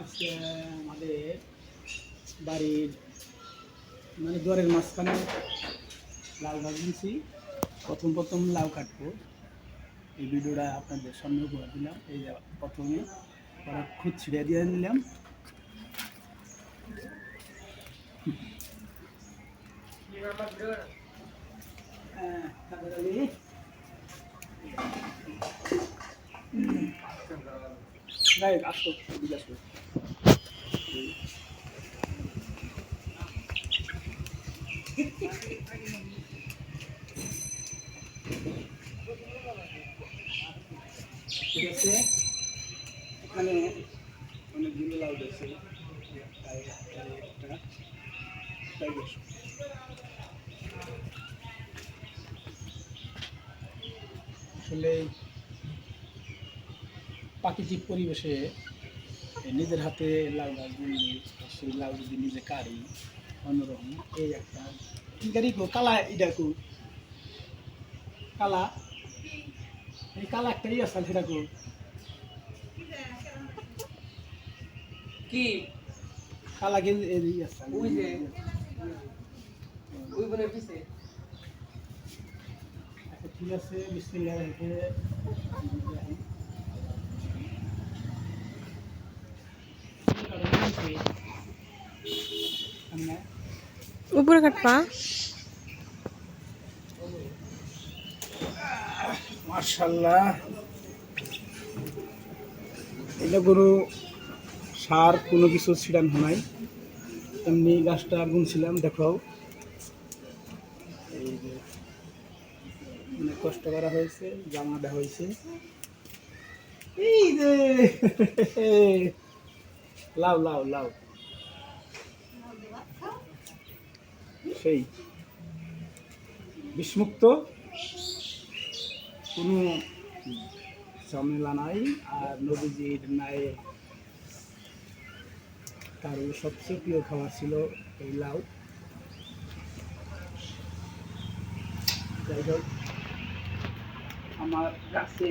আজকে আমাদের বাড়ির মানে দুয়ারের মাঝখানে লাউ গাছ দিয়েছি প্রথম প্রথম লাউ কাটবো। এই ভিডিওটা আপনাদের সামনে উপহার দিলাম। এই প্রথমে ওরা খুদ ছিঁড়ে দিয়ে নিলাম। হ্যাঁ, আসো এদিকে আসো ঠিক আছে? এখানে অনেকগুলো লাউ আছে। আসলে প্রাকৃতিক পরিবেশে নিজের হাতে লাউ গাছ বুনলে সেই লাউ যদি নিজে কারি অন্যরকম এই একটা গাড়ি কো কালা এটা কো কালা। এই কালা একটা ই আছে সেটা কো কি? কালা কে এই আছে। ওই যে। ওই বলে পিছে আচ্ছা ঠিক আছে বিসমিল্লাহ উপরে কাটবা মার্শাল্লাহ এটা কোনো সার কোনো কিছু ছিটানো নাই। এমনি গাছটা গুনছিলাম দেখাও এই যে অনেক কষ্ট করা হয়েছে, জামা দেওয়া হয়েছে। এই যে! লাউ লাউ লাউ সেই। বিষমুক্ত। কোনো ঝামেলা নাই, আর নদীজির নাই তার সবচেয়ে প্রিয় খাবার ছিল এই লাউ। যাই হোক, আমার কাছে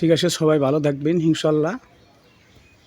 ঠিক আছে সবাই ভালো থাকবেন ইনশাল্লাহ।